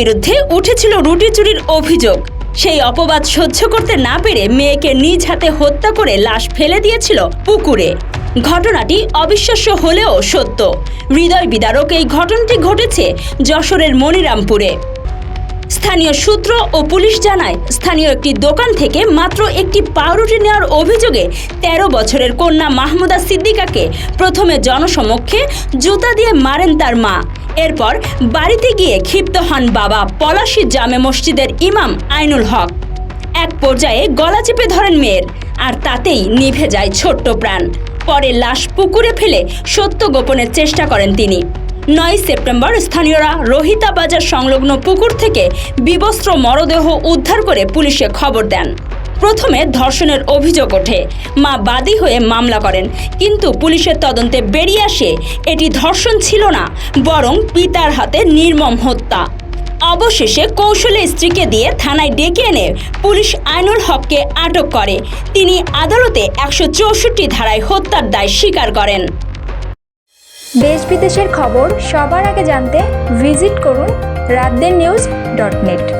বিরুদ্ধে উঠেছিল রুটি চুরির অভিযোগ। সেই অপবাদ সহ্য করতে না পেরে মেয়েকে নিজ হাতে হত্যা করে লাশ ফেলে দিয়েছিল পুকুরে। ঘটনাটি অবিশ্বাস্য হলেও সত্য। হৃদয় বিদারক এই ঘটনাটি ঘটেছে যশোরের মনিরামপুরে। স্থানীয় সূত্র ও পুলিশ জানায়, স্থানীয় একটি দোকান থেকে মাত্র একটি পাউরুটি নেওয়ার অভিযোগে ১৩ বছরের কন্যা মাহমুদা সিদ্দিকাকে প্রথমে জনসমক্ষে জুতা দিয়ে মারেন তার মা। এরপর বাড়িতে গিয়ে ক্ষিপ্ত হন বাবা পলাশী জামে মসজিদের ইমাম আইনুল হক। এক পর্যায়ে গলা চেপে ধরেন মেয়ের, আর তাতেই নিভে যায় ছোট্ট প্রাণ। পরে লাশ পুকুরে ফেলে সত্য গোপনের চেষ্টা করেন তিনি। নয় সেপ্টেম্বর স্থানীয়রা রোহিতা বাজার সংলগ্ন পুকুর থেকে বিবস্ত্র মরদেহ উদ্ধার করে পুলিশে খবর দেন। প্রথমে ধর্ষণের অভিযোগ ওঠে। মা বাদী হয়ে মামলা করেন। কিন্তু পুলিশের তদন্তে বেরিয়ে আসে, এটি ধর্ষণ ছিল না, বরং পিতার হাতে নির্মম হত্যা। অবশেষে কৌশলে স্ত্রীকে দিয়ে থানায় ডেকে এনে পুলিশ আইনুল হককে আটক করে। তিনি আদালতে একশো চৌষট্টি ধারায় হত্যার দায় স্বীকার করেন। দেশ বিদেশের খবর সবার আগে জানতে ভিজিট করুন রাতদের নিউজ ডট নেট।